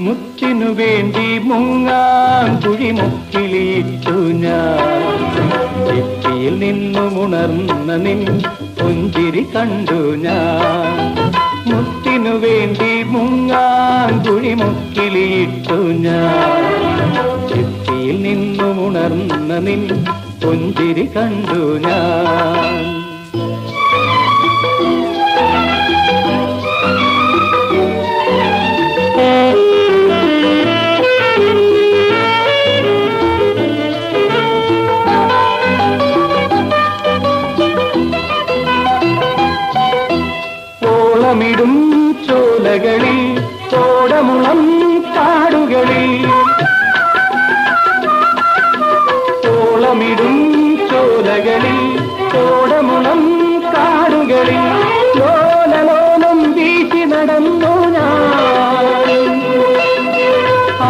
മുറ്റിനു വേണ്ടി മുങ്ങാൻ കുഴിമുക്കിലിട്ടു ഞാൻ. നിന്നും ഉണർന്ന നിൻ പുഞ്ചിരി കണ്ടു ഞാൻ. മുത്തിനു വേണ്ടി മുങ്ങാൻ കുഴിമുക്കിലിട്ടു ഞാൻ. ചെറ്റിയിൽ നിന്നും ഉണർന്ന നിൻ പുഞ്ചിരി കണ്ടു ഞാൻ. ചോലകളിൽ ചോടമുളം കാടുകളിൽ. ചോളമിടും ചോലകളിൽ ചോടമുളം കാടുകളിൽ. ലോലലോലം വീശി നടന്നു ഞാൻ.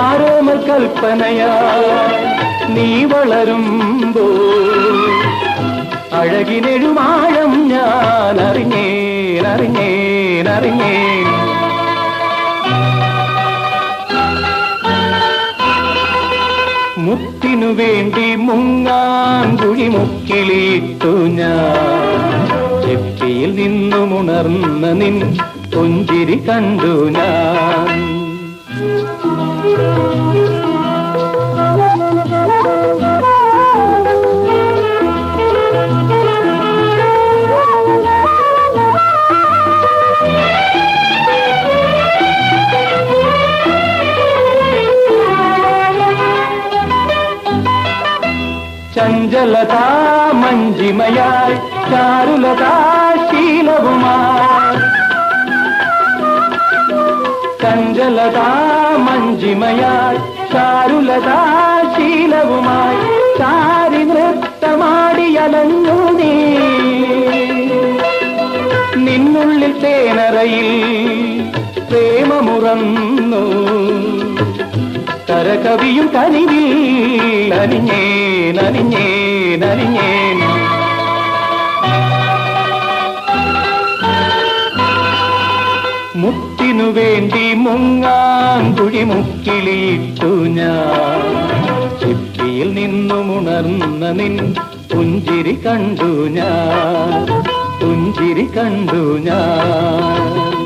ആരോമ കൽപ്പനയാ നീ വളരുമ്പോ അഴകിനെഴുമാഴം ഞാൻ അറിഞ്ഞേ അറിഞ്ഞേൻ. അറിഞ്ഞേൻ മുത്തിനു വേണ്ടി മുങ്ങാൻ കുഴിമുക്കിലിട്ടു ഞാൻ. ചെപ്പിയിൽ നിന്നുമുണർന്ന നിൻ പുഞ്ചിരി കണ്ടു ഞാൻ. ചഞ്ചലതാ മഞ്ജിമയായി ചാരുലതാ ശീലവുമായി. ചഞ്ചലതാ മഞ്ജിമയായി ചാരുലതാ ശീലവുമായി. ചാരി നൃത്തമാടിയലഞ്ഞു നീ. നിന്നുള്ളിൽ തേനറയിൽ പ്രേമമുറന്നു. കരകവിയും കനിവിൽ അനിഞ്ഞേൻ മുത്തിനു വേണ്ടി മുങ്ങാൻ കുഴിമുക്കിലിട്ടു ഞാൻ. ചിപ്പിയിൽ നിന്നുമുണർന്ന നിൻ പുഞ്ചിരി കണ്ടു ഞാൻ. പുഞ്ചിരി കണ്ടു ഞാൻ.